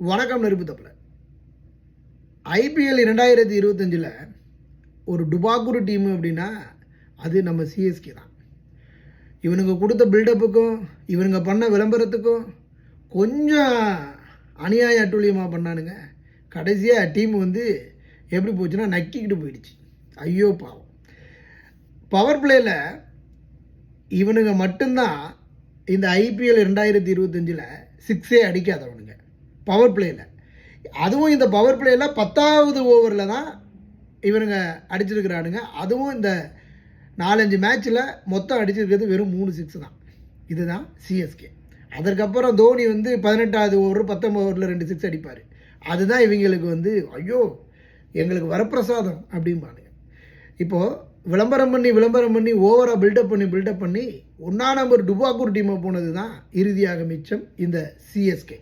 வணக்கம் நெருப்பு தப்பில் ஐபிஎல் இரண்டாயிரத்தி இருபத்தஞ்சில் ஒரு டுபாக்குரு டீமு அப்படின்னா அது நம்ம சிஎஸ்கே தான். இவனுங்க கொடுத்த பில்டப்புக்கும் இவனுங்க பண்ண விளம்பரத்துக்கும் கொஞ்சம் அநியாய அட்டூழியமாக பண்ணானுங்க. கடைசியாக டீம் வந்து எப்படி போச்சுன்னா நக்கிக்கிட்டு போயிடுச்சு. ஐயோ பாவம். பவர் பிளேயில் இவனுங்க மட்டும்தான் இந்த ஐபிஎல் ரெண்டாயிரத்தி இருபத்தஞ்சில் சிக்ஸே அடிக்காதவனுங்க. பவர் பிளேயில் அதுவும் இந்த பவர் பிளேயில் பத்தாவது ஓவரில் தான் இவனுங்க அடிச்சிருக்கிறானுங்க. அதுவும் இந்த நாலஞ்சு மேட்ச்சில் மொத்தம் அடிச்சிருக்கிறது வெறும் மூணு சிக்ஸ் தான். இதுதான் சிஎஸ்கே அதற்கப்புறம் தோனி வந்து பதினெட்டாவது ஓவர் பத்தொம்பது ஓவரில் ரெண்டு சிக்ஸ் அடிப்பார். அதுதான் இவங்களுக்கு வந்து ஐயோ எங்களுக்கு வரப்பிரசாதம் அப்படிம்பானுங்க. இப்போது விளம்பரம் பண்ணி விளம்பரம் பண்ணி ஓவராக பில்டப் பண்ணி பில்டப் பண்ணி ஒன்றா நம்பர் டுபாக்கூர் டீமை போனது தான் இறுதியாக மிச்சம் இந்த சிஎஸ்கே